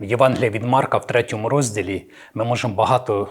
В Євангелії від Марка в третьому розділі ми можемо багато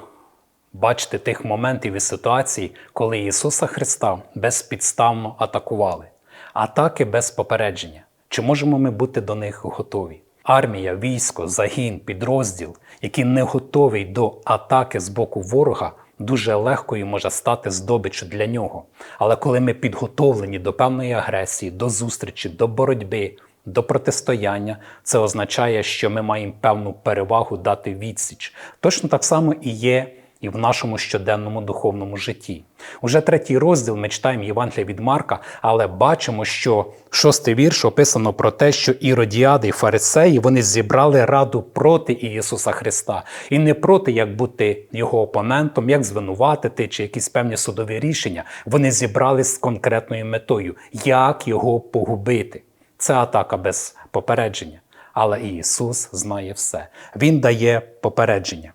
бачити тих моментів і ситуацій, коли Ісуса Христа безпідставно атакували. Атаки без попередження. Чи можемо ми бути до них готові? Армія, військо, загін, підрозділ, який не готовий до атаки з боку ворога, дуже легкою може стати здобиччю для нього. Але коли ми підготовлені до певної агресії, до зустрічі, до боротьби, до протистояння, це означає, що ми маємо певну перевагу дати відсіч. Точно так само і є і в нашому щоденному духовному житті. Уже третій розділ ми читаємо Євангелія від Марка, але бачимо, що шостий вірш описано про те, що іродіади і фарисеї вони зібрали раду проти Ісуса Христа. І не проти, як бути його опонентом, як звинуватити чи якісь певні судові рішення. Вони зібрались з конкретною метою, як його погубити. Це атака без попередження. Але Ісус знає все. Він дає попередження.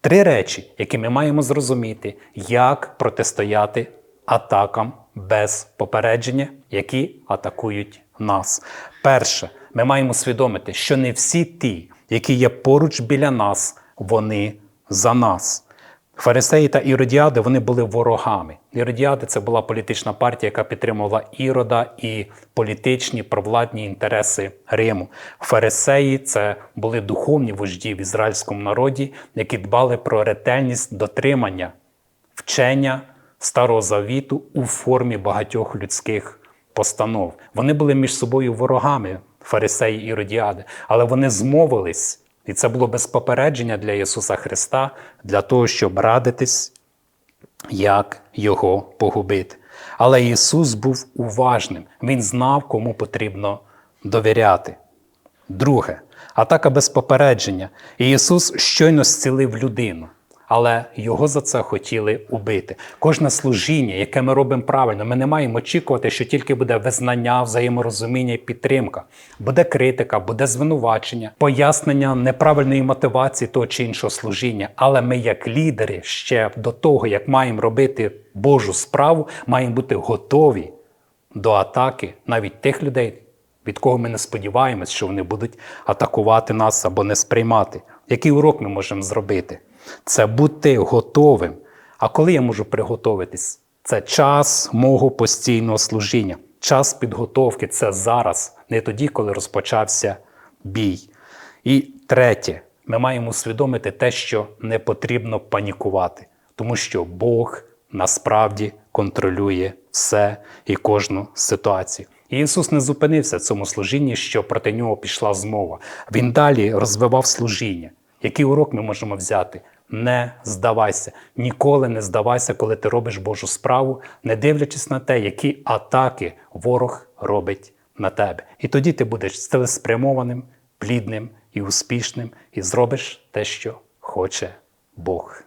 Три речі, які ми маємо зрозуміти, як протистояти атакам без попередження, які атакують нас. Перше, ми маємо усвідомити, що не всі ті, які є поруч біля нас, вони за нас. Фарисеї та іродіади вони були ворогами. Іродіади це була політична партія, яка підтримувала ірода і політичні провладні інтереси Риму. Фарисеї це були духовні вожді в ізраїльському народі, які дбали про ретельність дотримання вчення старого завіту у формі багатьох людських постанов. Вони були між собою ворогами, фарисеї і іродіади, але вони змовились. І це було без попередження для Ісуса Христа, для того, щоб радитись, як Його погубити. Але Ісус був уважним, Він знав, кому потрібно довіряти. Друге, атака без попередження. І Ісус щойно зцілив людину, але Його за це хотіли убити. Кожне служіння, яке ми робимо правильно, ми не маємо очікувати, що тільки буде визнання, взаєморозуміння і підтримка. Буде критика, буде звинувачення, пояснення неправильної мотивації того чи іншого служіння. Але ми, як лідери, ще до того, як маємо робити Божу справу, маємо бути готові до атаки навіть тих людей, від кого ми не сподіваємось, що вони будуть атакувати нас або не сприймати. Який урок ми можемо зробити? Це бути готовим. А коли я можу приготуватись? Це час мого постійного служіння. Час підготовки це зараз, не тоді, коли розпочався бій. І третє, ми маємо усвідомити те, що не потрібно панікувати, тому що Бог насправді контролює все і кожну ситуацію. І Ісус не зупинився в цьому служінні, що проти нього пішла змова. Він далі розвивав служіння. Який урок ми можемо взяти? Не здавайся, ніколи не здавайся, коли ти робиш Божу справу, не дивлячись на те, які атаки ворог робить на тебе. І тоді ти будеш цілеспрямованим, плідним і успішним, і зробиш те, що хоче Бог.